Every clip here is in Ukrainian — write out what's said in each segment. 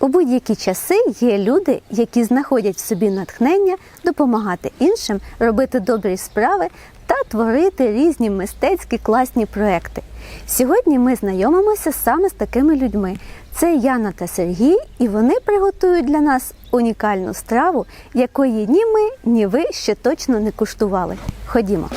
У будь-які часи є люди, які знаходять в собі натхнення допомагати іншим, робити добрі справи та творити різні мистецькі класні проекти. Сьогодні ми знайомимося саме з такими людьми. Це Яна та Сергій, і вони приготують для нас унікальну страву, якої ні ми, ні ви ще точно не куштували. Ходімо.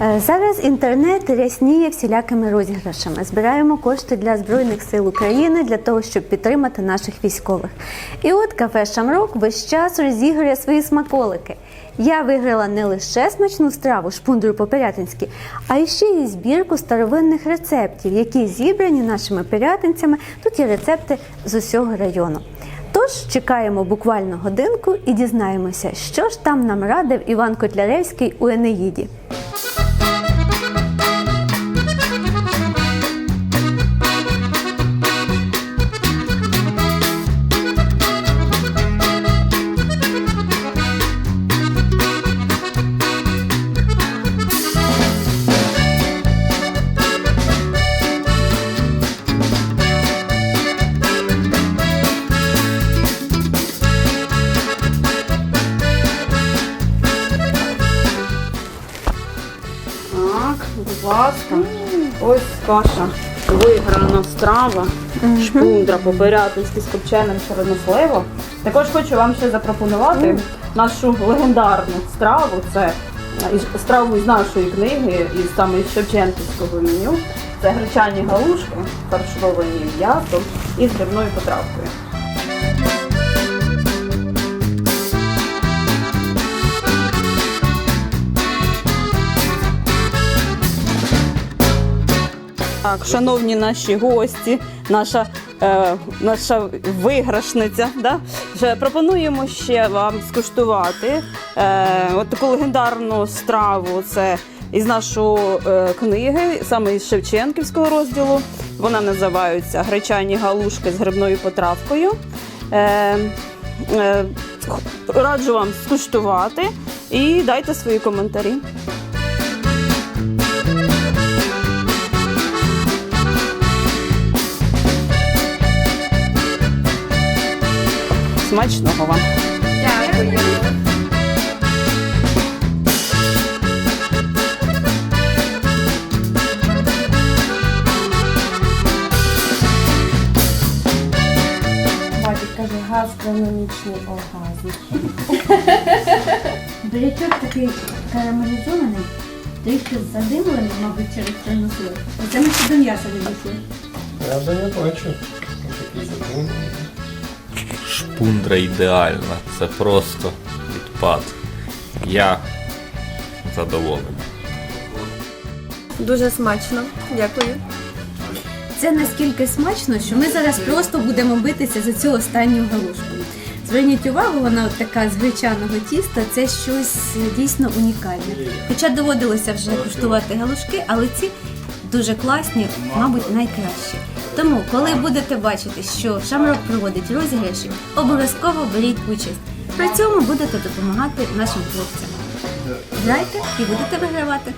Зараз інтернет рясніє всілякими розіграшами. Збираємо кошти для Збройних сил України для того, щоб підтримати наших військових. І от кафе Шамрок весь час розігрує свої смаколики. Я виграла не лише смачну страву шпундру по-пирятинськи, а ще й збірку старовинних рецептів, які зібрані нашими пирятинцями. Тут є рецепти з усього району. Тож чекаємо буквально годинку і дізнаємося, що ж там нам радив Іван Котляревський у Енеїді. Ласка. Ось каша. Виграна страва. Шпундра по-пирятинськи з копченим чорносливом. Також хочу вам ще запропонувати нашу легендарну страву. Це страву із нашої книги, із саме із Шевченківського меню. Це гречані галушки, фаршировані м'ясом і з грибною потравкою. Так, шановні наші гості, наша, е, наша виграшниця, да? Пропонуємо ще вам скуштувати е, от таку легендарну страву. Це із нашої е, книги, саме із Шевченківського розділу. Вона називається Гречані галушки з грибною потравкою. Е, е, раджу вам скуштувати і дайте свої коментарі. Смачного вам! Каже, гастрономічний оргазм. Бурячок такий карамелізований, трішки задимлений, мабуть, через чорнослив. Оце ми ще до м'яса не дійшли. Я вже не бачу. Такий задуманий. Шпундра ідеальна, це просто відпад. Я задоволений. Дуже смачно. Дякую. Це настільки смачно, що ми зараз просто будемо битися за цю останню галушку. Зверніть увагу, вона от така з гречаного тіста, це щось дійсно унікальне. Хоча доводилося вже куштувати галушки, але ці дуже класні, мабуть, найкращі. Тому, коли будете бачити, що Шамрок проводить розіграші, обов'язково беріть участь. При цьому будете допомагати нашим хлопцям. Грайте і будете вигравати.